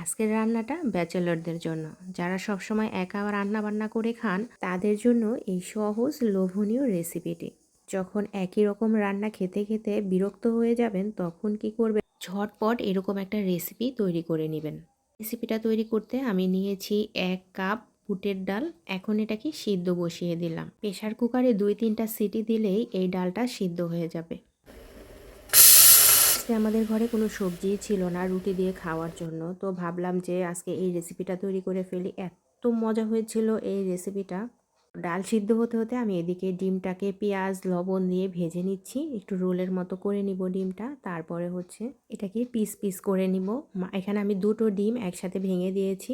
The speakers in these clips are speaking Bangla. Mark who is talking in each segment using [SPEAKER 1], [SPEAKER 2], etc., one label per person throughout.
[SPEAKER 1] আজকের রান্নাটা ব্যাচেলরদের জন্য। যারা সবসময় একা রান্না বান্না করে খান, তাদের জন্য এই সহজ, লোভনীয় রেসিপিটি। যখন একই রকম রান্না খেতে খেতে বিরক্ত হয়ে যাবেন, তখন কি করবেন? ঝটপট এরকম একটা রেসিপি তৈরি করে নেবেন। রেসিপিটা তৈরি করতে আমি নিয়েছি এক কাপ বুটের ডাল। এখন এটাকে সিদ্ধ বসিয়ে দিলাম। প্রেশার কুকারে দুই তিনটা সিটি দিলেই এই ডালটা সিদ্ধ হয়ে যাবে। আজকে আমাদের ঘরে কোনো সবজিই ছিল না রুটি দিয়ে খাওয়ার জন্য। তো ভাবলাম যে আজকে এই রেসিপিটা তৈরি করে ফেলি। এত মজা হয়েছিল এই রেসিপিটা ডাল সিদ্ধ হতে হতে আমি এদিকে ডিমটাকে পেঁয়াজ, লবণ দিয়ে ভেজে নিচ্ছি। একটু রোলের মতো করে নিব ডিমটা। তারপরে হচ্ছে এটাকে পিস পিস করে নিব। এখানে আমি দুটো ডিম একসাথে ভেঙে দিয়েছি।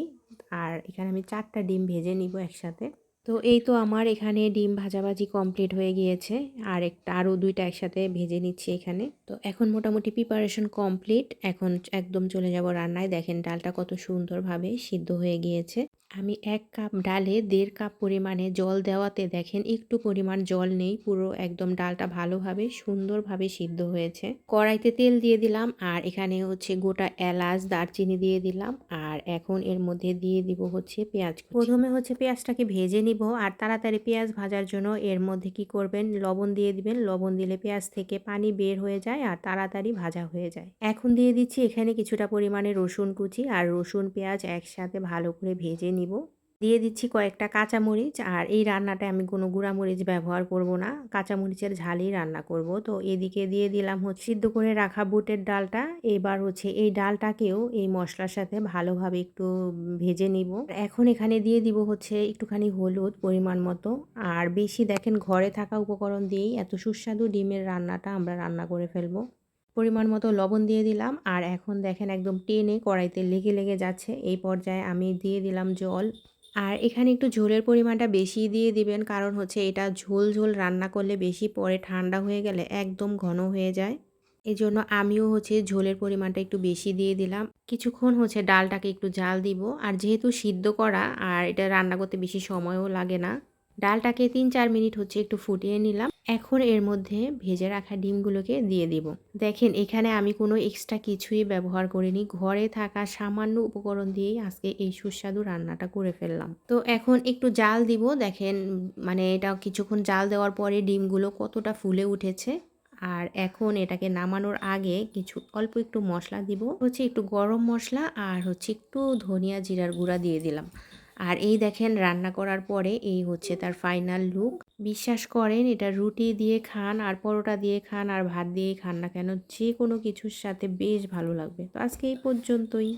[SPEAKER 1] আর এখানে আমি চারটা ডিম ভেজে নিব একসাথে। তো এই তো আমার এখানে ডিম ভাজাভাজি কমপ্লিট হয়ে গিয়েছে। আর একটা, আরও দুইটা একসাথে ভেজে নিচ্ছি এখানে। তো এখন মোটামুটি প্রিপারেশন কমপ্লিট এখন একদম চলে যাব রান্নায়। দেখেন ডালটা কত সুন্দরভাবে সিদ্ধ হয়ে গিয়েছে। আমি এক কাপ ডালে দেড় কাপ পরিমাণে জল দেওয়াতে দেখেন একটু পরিমাণ জল নেই। পুরো একদম ডালটা ভালোভাবে, সুন্দরভাবে সিদ্ধ হয়েছে। কড়াইতে তেল দিয়ে দিলাম। আর এখানে হচ্ছে গোটা এলাচ, দারচিনি দিয়ে দিলাম। আর এখন এর মধ্যে দিয়ে দিব হচ্ছে পেঁয়াজ প্রথমে হচ্ছে পেঁয়াজটাকে ভেজে নিব আর তাড়াতাড়ি পেঁয়াজ ভাজার জন্য এর মধ্যে কি করবেন? লবণ দিয়ে দিবেন। লবণ দিলে পেঁয়াজ থেকে পানি বের হয়ে যায় আর তাড়াতাড়ি ভাজা হয়ে যায়। এখন দিয়ে দিচ্ছি এখানে কিছুটা পরিমাণে রসুন কুচি আর রসুন পেঁয়াজ একসাথে ভালো করে ভেজে নিব। দিয়ে দিচ্ছি কয়েকটা কাঁচামরিচ আর এই রান্নাটায় আমি কোনো গুঁড়ামরিচ ব্যবহার করব না। কাঁচামরিচের ঝালই রান্না করব। তো এদিকে দিয়ে দিলাম হচ্ছে সিদ্ধ করে রাখা বুটের ডালটা। এবার হচ্ছে এই ডালটাকেও এই মশলার সাথে ভালোভাবে একটু ভেজে নিব। এখন এখানে দিয়ে দিব হচ্ছে একটুখানি হলুদ পরিমাণ মতো। আর বেশি দেখেন ঘরে থাকা উপকরণ দিয়েই এত সুস্বাদু ডিমের রান্নাটা আমরা রান্না করে ফেলব। পরিমাণ মতো লবণ দিয়ে দিলাম। আর এখন দেখেন একদম টেনে কড়াইতে লেগে লেগে যাচ্ছে। এই পর্যায়ে আমি দিয়ে দিলাম জল। আর এখানে একটু ঝোলের পরিমাণটা বেশি দিয়ে দিবেন, কারণ হচ্ছে এটা ঝোল ঝোল রান্না করলে বেশি পরে ঠান্ডা হয়ে গেলে একদম ঘন হয়ে যায়। এই জন্য আমিও হচ্ছে ঝোলের পরিমাণটা একটু বেশি দিয়ে দিলাম। কিছুক্ষণ হচ্ছে ডালটাকে একটু জাল দিব, আর যেহেতু সিদ্ধ করা, আর এটা রান্না করতে বেশি সময়ও লাগে না। ডালটাকে তিন চার মিনিট হচ্ছে একটু ফুটিয়ে নিলাম। এখন এর মধ্যে ভেজে রাখা ডিমগুলোকে দিয়ে দিব। দেখেন, এখানে আমি কোনো এক্সট্রা কিছুই ব্যবহার করিনি। ঘরে থাকা সামান্য উপকরণ দিয়েই আজকে এই সুস্বাদু রান্নাটা করে ফেললাম। তো এখন একটু জাল দিব। দেখেন মানে এটা কিছুক্ষণ জাল দেওয়ার পরে ডিমগুলো কতটা ফুলে উঠেছে। আর এখন এটাকে নামানোর আগে কিছু অল্প একটু মশলা দিব। হচ্ছে একটু গরম মশলা আর হচ্ছে একটু ধনিয়া জিরার গুঁড়া দিয়ে দিলাম। আর এই দেখেন রান্না করার পরে এই হচ্ছে তার ফাইনাল লুক বিশ্বাস করেন, এটা রুটি দিয়ে খান আর পরোটা দিয়ে খান আর ভাত দিয়ে খান না কেন যে কোনো কিছুর সাথে বেশ ভালো লাগবে। তো আজকে এই পর্যন্তই।